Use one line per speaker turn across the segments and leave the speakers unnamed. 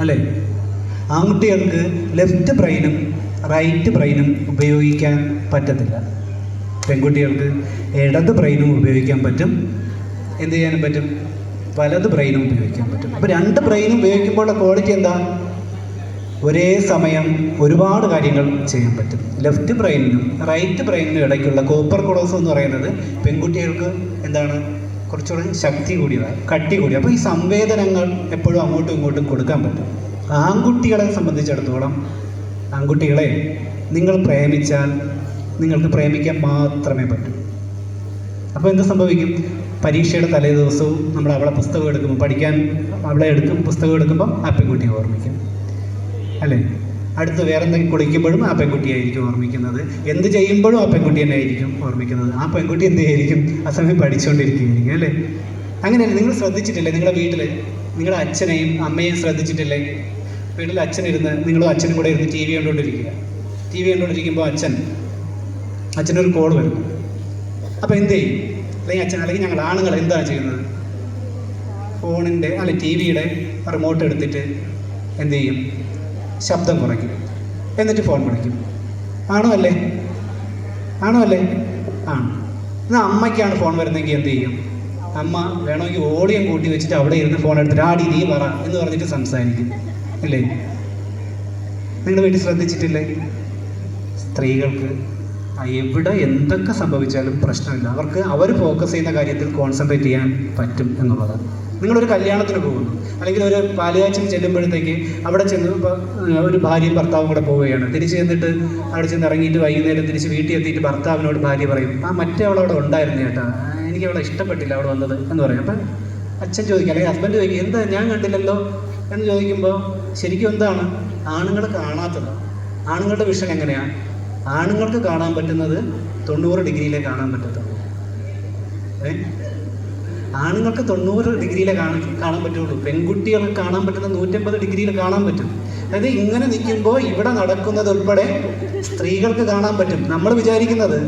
അല്ലേ? ആൺകുട്ടികൾക്ക് left ബ്രെയിനും right ബ്രെയിനും ഉപയോഗിക്കാൻ പറ്റത്തില്ല. പെൺകുട്ടികൾക്ക് ഇടത് ബ്രെയിനും ഉപയോഗിക്കാൻ പറ്റും. എന്ത് ചെയ്യാനും പറ്റും? വലത് ബ്രെയിനും ഉപയോഗിക്കാൻ പറ്റും. അപ്പോൾ രണ്ട് ബ്രെയിനും ഉപയോഗിക്കുമ്പോഴുള്ള ക്വാളിറ്റി എന്താ? ഒരേ സമയം ഒരുപാട് കാര്യങ്ങൾ ചെയ്യാൻ പറ്റും. ലെഫ്റ്റ് ബ്രെയിനിനും റൈറ്റ് ബ്രെയിനിനും ഇടയ്ക്കുള്ള കോപ്പർ കൊളോസ് എന്ന് പറയുന്നത് പെൺകുട്ടികൾക്ക് എന്താണ്? കുറച്ചുകൂടി ശക്തി കൂടിയതാണ് കട്ടി കൂടി അപ്പോൾ ഈ സംവേദനങ്ങൾ എപ്പോഴും അങ്ങോട്ടും ഇങ്ങോട്ടും കൊടുക്കാൻ പറ്റും. ആൺകുട്ടികളെ സംബന്ധിച്ചിടത്തോളം ആൺകുട്ടികളെ നിങ്ങൾ പ്രേമിച്ചാൽ നിങ്ങൾക്ക് പ്രേമിക്കാൻ മാത്രമേ പറ്റൂ. അപ്പോൾ എന്ത് സംഭവിക്കും? പരീക്ഷയുടെ തലേ ദിവസവും നമ്മൾ അവളെ പുസ്തകം എടുക്കുമ്പോൾ പഠിക്കാൻ അവളെ എടുക്കും പുസ്തകം എടുക്കുമ്പോൾ ആ പെൺകുട്ടിയെ ഓർമ്മിക്കും. അല്ലേ? അടുത്ത് വേറെ എന്തെങ്കിലും കുളിക്കുമ്പോഴും ആ പെൺകുട്ടിയായിരിക്കും ഓർമ്മിക്കുന്നത്. എന്ത് ചെയ്യുമ്പോഴും ആ പെൺകുട്ടി തന്നെ ആയിരിക്കും ഓർമ്മിക്കുന്നത്. ആ പെൺകുട്ടി എന്ത് ചെയ്യായിരിക്കും ആ സമയം പഠിച്ചുകൊണ്ടിരിക്കുകയായിരിക്കും അല്ലേ? അങ്ങനെയല്ല? നിങ്ങൾ ശ്രദ്ധിച്ചിട്ടില്ലേ? നിങ്ങളുടെ വീട്ടിൽ നിങ്ങളുടെ അച്ഛനെയും അമ്മയെയും ശ്രദ്ധിച്ചിട്ടില്ലേ? വീട്ടിൽ അച്ഛനിരുന്ന് നിങ്ങളും അച്ഛനും കൂടെ ഇരുന്ന് ടി വി കണ്ടുകൊണ്ടിരിക്കുക. ടി വി കണ്ടുകൊണ്ടിരിക്കുമ്പോൾ അച്ഛൻ അച്ഛനൊരു കോൾ വരും. അപ്പോൾ എന്ത് ചെയ്യും? അല്ലെങ്കിൽ അച്ഛൻ അല്ലെങ്കിൽ ഞങ്ങൾ ആണുങ്ങൾ എന്താണ് ചെയ്യുന്നത്? ഫോണിന്റെ അല്ല ടി വിയുടെ റിമോട്ട് എടുത്തിട്ട് എന്ത് ചെയ്യും? ശബ്ദം കുറയ്ക്കും. എന്നിട്ട് ഫോൺ വിളിക്കും. ആണോ അല്ലേ? ആണോ അല്ലേ? ആണ്. എന്നാൽ അമ്മയ്ക്കാണ് ഫോൺ വരുന്നതെങ്കിൽ എന്ത് ചെയ്യും? അമ്മ വേണമെങ്കിൽ ഓളിയം കൂട്ടി വെച്ചിട്ട് അവിടെ ഇരുന്ന് ഫോൺ എടുത്തിട്ട് ആടി നീ പറ എന്ന് പറഞ്ഞിട്ട് സംസാരിക്കും. അല്ലേ? നിങ്ങൾ വീട്ടിൽ ശ്രദ്ധിച്ചിട്ടില്ലേ? സ്ത്രീകൾക്ക് എവിടെ എന്തൊക്കെ സംഭവിച്ചാലും പ്രശ്നമില്ല. അവർക്ക് അവർ ഫോക്കസ് ചെയ്യുന്ന കാര്യത്തിൽ കോൺസെൻട്രേറ്റ് ചെയ്യാൻ പറ്റും എന്നുള്ളതാണ് നിങ്ങളൊരു കല്യാണത്തിന് പോകുന്നു. അല്ലെങ്കിൽ ഒരു പാലുകാച്ചിന് ചെല്ലുമ്പോഴത്തേക്ക് അവിടെ ചെന്ന് ഒരു ഭാര്യയും ഭർത്താവും കൂടെ പോവുകയാണ്. തിരിച്ച് ചെന്നിട്ട് അവിടെ ചെന്ന് ഇറങ്ങിയിട്ട് വൈകുന്നേരം തിരിച്ച് വീട്ടിൽ എത്തിയിട്ട് ഭർത്താവിനോട് ഭാര്യ പറയും ആ മറ്റേ അവളവിടെ ഉണ്ടായിരുന്നു ചേട്ടാ. എനിക്ക് അവളെ ഇഷ്ടപ്പെട്ടില്ല അവിടെ വന്നത്. എന്ന് പറയും. അപ്പം അച്ഛൻ ചോദിക്കും അല്ലെങ്കിൽ ഹസ്ബൻഡ് ചോദിക്കും എന്താ ഞാൻ കണ്ടില്ലല്ലോ? എന്ന് ചോദിക്കുമ്പോൾ ശരിക്കും എന്താണ്? ആണുങ്ങൾ കാണാത്തത്. ആണുങ്ങളുടെ വിഷൻ എങ്ങനെയാണ് ആണുങ്ങൾക്ക് കാണാൻ പറ്റുന്നത് തൊണ്ണൂറ് ഡിഗ്രിയിലേ കാണാൻ പറ്റത്തുള്ളൂ. ആണുങ്ങൾക്ക് തൊണ്ണൂറ് ഡിഗ്രിയിലെ കാണാൻ കാണാൻ പറ്റുള്ളൂ. പെൺകുട്ടികൾക്ക് കാണാൻ പറ്റുന്ന നൂറ്റമ്പത് ഡിഗ്രിയിൽ കാണാൻ പറ്റും. അതായത് ഇങ്ങനെ നിൽക്കുമ്പോൾ ഇവിടെ നടക്കുന്നത് ഉൾപ്പെടെ സ്ത്രീകൾക്ക് കാണാൻ പറ്റും. നമ്മൾ വിചാരിക്കുന്നത്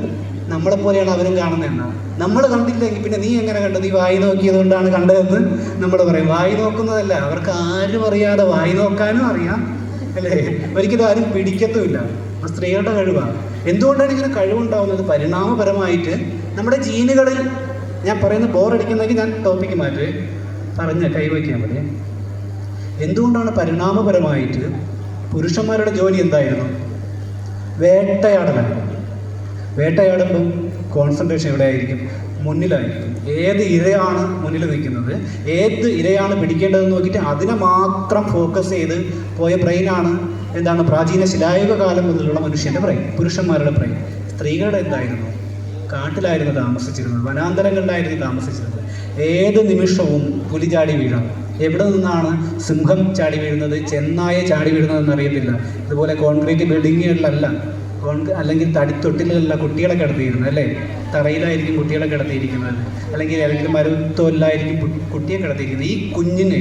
നമ്മളെ പോലെയാണ് അവരും കാണുന്നതെന്നാണ് നമ്മൾ കണ്ടില്ലെങ്കിൽ പിന്നെ നീ എങ്ങനെ കണ്ടു നീ വായി നോക്കിയത് കൊണ്ടാണ് കണ്ടതെന്ന് നമ്മൾ പറയും. വായി നോക്കുന്നതല്ല അവർക്ക് ആരും അറിയാതെ വായി നോക്കാനും അറിയാം. അല്ലേ? ഒരിക്കലും ആരും പിടിക്കത്തുമില്ല. സ്ത്രീകളുടെ കഴിവാണ് എന്തുകൊണ്ടാണ് ഇങ്ങനെ കഴിവുണ്ടാവുന്നത്? പരിണാമപരമായിട്ട് നമ്മുടെ ജീനുകളിൽ ഞാൻ പറയുന്നത് ബോറടിക്കുന്നെങ്കിൽ ഞാൻ ടോപ്പിക്ക് മാറ്റുവേ പറഞ്ഞ കൈവയ്ക്കാൻ മതി എന്തുകൊണ്ടാണ് പരിണാമപരമായിട്ട് പുരുഷന്മാരുടെ ജോലി എന്തായിരുന്നു? വേട്ടയാടലാണ് വേട്ടയാടുമ്പം കോൺസെൻട്രേഷൻ എവിടെയായിരിക്കും? മുന്നിലായിരിക്കും. ഏത് ഇരയാണ് മുന്നിൽ നിൽക്കുന്നത്? ഏത് ഇരയാണ് പിടിക്കേണ്ടതെന്ന് നോക്കിയിട്ട് അതിനെ മാത്രം ഫോക്കസ് ചെയ്ത് പോയ ബ്രെയിനാണ് എന്താണ് പ്രാചീന ശിലായുഗ കാലം മുതലുള്ള മനുഷ്യന്റെ ബ്രെയിൻ പുരുഷന്മാരുടെ ബ്രെയിൻ സ്ത്രീകളുടെ എന്തായിരുന്നു? കാട്ടിലായിരുന്നു താമസിച്ചിരുന്നത്. വനാന്തരങ്ങളിലായിരുന്നു താമസിച്ചിരുന്നത്. ഏത് നിമിഷവും പുലി ചാടി വീഴാം. എവിടെ നിന്നാണ് സിംഹം ചാടി വീഴുന്നത്? ചെന്നായ ചാടി വീഴുന്നതെന്ന് അറിയത്തില്ല അതുപോലെ കോൺക്രീറ്റ് ബിൽഡിങ്ങുകളിലല്ല. കോൺ അല്ലെങ്കിൽ തടിത്തൊട്ടിലല്ല കുട്ടികളെ കിടത്തിയിരുന്നത് അല്ലേ? തറയിലായിരിക്കും കുട്ടികളെ കിടത്തിയിരിക്കുന്നത്. അല്ലെങ്കിൽ അല്ലെങ്കിൽ മരുത്തൊല്ലായിരിക്കും കുട്ടിയെ കിടത്തിയിരിക്കുന്നത്. ഈ കുഞ്ഞിനെ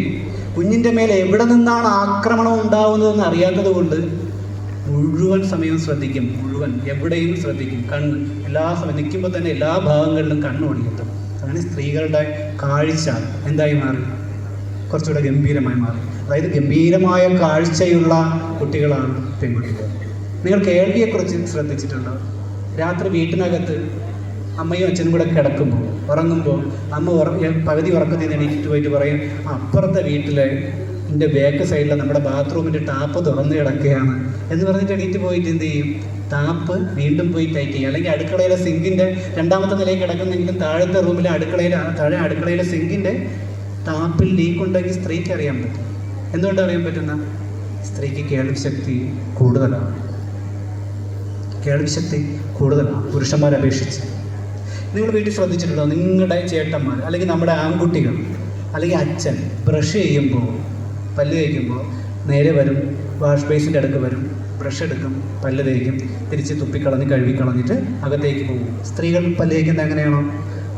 കുഞ്ഞിന്റെ മേലെ എവിടെ നിന്നാണ് ആക്രമണം ഉണ്ടാവുന്നതെന്ന് അറിയാത്തത് കൊണ്ട് മുഴുവൻ സമയവും ശ്രദ്ധിക്കും. മുഴുവൻ എവിടെയും ശ്രദ്ധിക്കും. കണ്ണ് എല്ലാ സമയം നിൽക്കുമ്പോൾ തന്നെ എല്ലാ ഭാഗങ്ങളിലും കണ്ണ് ഓടിക്കത്തും അങ്ങനെ സ്ത്രീകളുടെ കാഴ്ച എന്തായി മാറി? കുറച്ചുകൂടെ ഗംഭീരമായി മാറി. അതായത് ഗംഭീരമായ കാഴ്ചയുള്ള കുട്ടികളാണ് പെൺകുട്ടികൾ. നിങ്ങൾ കേൾവിയെക്കുറിച്ച് ശ്രദ്ധിച്ചിട്ടുണ്ടോ? രാത്രി വീട്ടിനകത്ത് അമ്മയും അച്ഛനും കൂടെ കിടക്കുമ്പോൾ ഉറങ്ങുമ്പോൾ അമ്മ ഉറ പകുതി ഉറക്കത്തിൽ നിന്ന് എണീറ്റിട്ട് പോയിട്ട് പറയും അപ്പുറത്തെ വീട്ടിലെ എന്റെ ബാക്ക് സൈഡിലെ നമ്മുടെ ബാത്റൂമിന്റെ ടാപ്പ് തുറന്ന് കിടക്കുകയാണ്. എന്ന് പറഞ്ഞിട്ട് എണീറ്റ് പോയിട്ട് എന്ത് ചെയ്യും? ടാപ്പ് വീണ്ടും പോയി ടൈറ്റ് ചെയ്യും അല്ലെങ്കിൽ അടുക്കളയിലെ സിങ്കിന്റെ രണ്ടാമത്തെ നിലയിൽ കിടക്കുന്നെങ്കിലും താഴത്തെ റൂമിലെ അടുക്കളയിലെ താഴെ അടുക്കളയിലെ സിങ്കിന്റെ ടാപ്പിൽ ലീക്ക് ഉണ്ടെങ്കിൽ സ്ത്രീക്ക് അറിയാൻ പറ്റും. എന്തുകൊണ്ട് അറിയാൻ പറ്റുന്ന? സ്ത്രീക്ക് കേൾവി ശക്തി കൂടുതലാണ്. കേൾവി ശക്തി കൂടുതലാണ്. പുരുഷന്മാരെ അപേക്ഷിച്ച്. നിങ്ങൾ വീട്ടിൽ ശ്രദ്ധിച്ചിട്ടുണ്ടോ? നിങ്ങളുടെ ചേട്ടന്മാർ അല്ലെങ്കിൽ നമ്മുടെ ആൺകുട്ടികൾ അല്ലെങ്കിൽ അച്ഛൻ ബ്രഷ് ചെയ്യുമ്പോൾ പല്ല് തേക്കുമ്പോൾ നേരെ വരും വാഷ് ബേസിന്റെ അടുക്ക് വരും ബ്രഷ് എടുക്കും പല്ല് തേക്കും തിരിച്ച് തുപ്പിക്കളഞ്ഞ് കഴുകിക്കളഞ്ഞിട്ട് അകത്തേക്ക് പോകും. സ്ത്രീകൾ പല്ല് തേക്കുന്നത് എങ്ങനെയാണോ?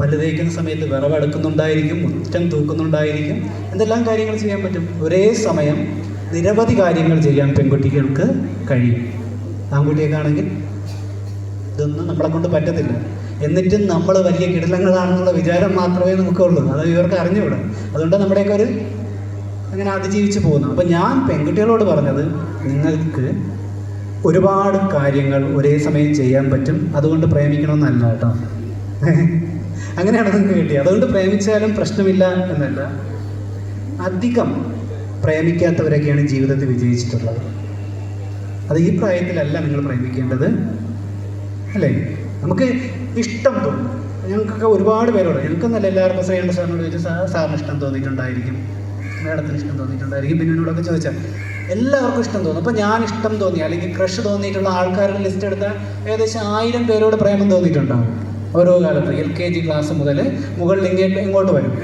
പല്ല് തേക്കുന്ന സമയത്ത് വിറവെടുക്കുന്നുണ്ടായിരിക്കും മുറ്റം തൂക്കുന്നുണ്ടായിരിക്കും. എന്തെല്ലാം കാര്യങ്ങൾ ചെയ്യാൻ പറ്റും? ഒരേ സമയം നിരവധി കാര്യങ്ങൾ ചെയ്യാൻ പെൺകുട്ടികൾക്ക് കഴിയും. ആൺകുട്ടിയൊക്കെയാണെങ്കിൽ ഇതൊന്നും നമ്മളെ കൊണ്ട് പറ്റത്തില്ല. എന്നിട്ടും നമ്മൾ വലിയ കിടലങ്ങളാണെന്നുള്ള വിചാരം മാത്രമേ നമുക്കുള്ളൂ. അത് ഇവർക്ക് അറിഞ്ഞുകൂടാ. അതുകൊണ്ട് നമ്മുടെയൊക്കെ ഒരു അങ്ങനെ അതിജീവിച്ച് പോകുന്നു. അപ്പം ഞാൻ പെൺകുട്ടികളോട് പറഞ്ഞത് നിങ്ങൾക്ക് ഒരുപാട് കാര്യങ്ങൾ ഒരേ സമയം ചെയ്യാൻ പറ്റും. അതുകൊണ്ട് പ്രേമിക്കണമെന്നല്ല കേട്ടോ. അങ്ങനെയാണ് നിങ്ങൾക്ക് കിട്ടിയത്. അതുകൊണ്ട് പ്രേമിച്ചാലും പ്രശ്നമില്ല എന്നല്ല. അധികം പ്രേമിക്കാത്തവരൊക്കെയാണ് ജീവിതത്തിൽ വിജയിച്ചിട്ടുള്ളത്. അത് ഈ പ്രായത്തിലല്ല നിങ്ങൾ പ്രേമിക്കേണ്ടത് അല്ലേ? നമുക്ക് ഇഷ്ടം തോന്നും. ഞങ്ങൾക്കൊക്കെ ഒരുപാട് പേരോട് ഞങ്ങൾക്കൊന്നല്ല എല്ലാവർക്കും ശ്രീകണ്ഠ സാറിനോട് ചോദിച്ചാൽ സാറിന് ഇഷ്ടം തോന്നിയിട്ടുണ്ടായിരിക്കും. മേഡത്തിന് ഇഷ്ടം തോന്നിയിട്ടുണ്ടായിരിക്കും. പിന്നെ എന്നോടൊക്കെ ചോദിച്ചാൽ എല്ലാവർക്കും ഇഷ്ടം തോന്നും. അപ്പോൾ ഞാൻ ഇഷ്ടം തോന്നി. അല്ലെങ്കിൽ ക്രഷ് തോന്നിയിട്ടുള്ള ആൾക്കാരുടെ ലിസ്റ്റ് എടുത്താൽ ഏകദേശം ആയിരം പേരോട് പ്രേമം തോന്നിയിട്ടുണ്ടാവും. ഓരോ കാലത്ത് എൽ കെ ജി ക്ലാസ് മുതൽ ഇങ്ങോട്ട് ഇങ്ങോട്ട് വരും.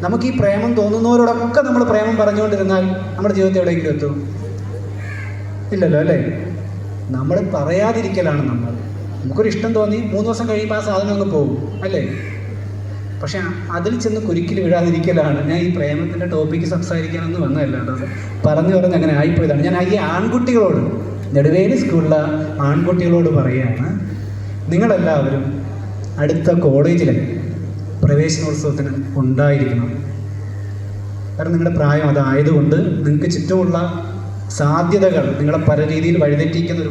നമുക്ക് ഈ പ്രേമം തോന്നുന്നവരോടൊക്കെ നമ്മൾ പ്രേമം പറഞ്ഞുകൊണ്ടിരുന്നാൽ നമ്മുടെ ജീവിതത്തിൽ എവിടെയെങ്കിലും എത്തും? ഇല്ലല്ലോ അല്ലേ? നമ്മൾ പറയാതിരിക്കലാണ് നമ്മൾ. നമുക്കൊരു ഇഷ്ടം തോന്നി മൂന്ന് ദിവസം കഴിയുമ്പോൾ ആ സാധനം അങ്ങ് പോകും. അല്ലേ? പക്ഷെ അതിൽ ചെന്ന് കുരുക്കിൽ വീഴാതിരിക്കലാണ്. ഞാൻ ഈ പ്രേമത്തിന്റെ ടോപ്പിക്ക് സംസാരിക്കാനൊന്നും വന്നതല്ല കേട്ടോ. പറഞ്ഞു പറഞ്ഞ് അങ്ങനെ ആയിപ്പോയതാണ്. ഞാൻ ഈ ആൺകുട്ടികളോട് നെടുവേലി സ്കൂളിലെ ആൺകുട്ടികളോട് പറയുകയാണ്. നിങ്ങളെല്ലാവരും അടുത്ത കോളേജിലെ പ്രവേശനോത്സവത്തിന് ഉണ്ടായിരിക്കണം. കാരണം നിങ്ങളുടെ പ്രായം അതായതുകൊണ്ട് നിങ്ങൾക്ക് ചുറ്റുമുള്ള സാധ്യതകൾ നിങ്ങളെ പല രീതിയിൽ വഴിതെറ്റിക്കുന്ന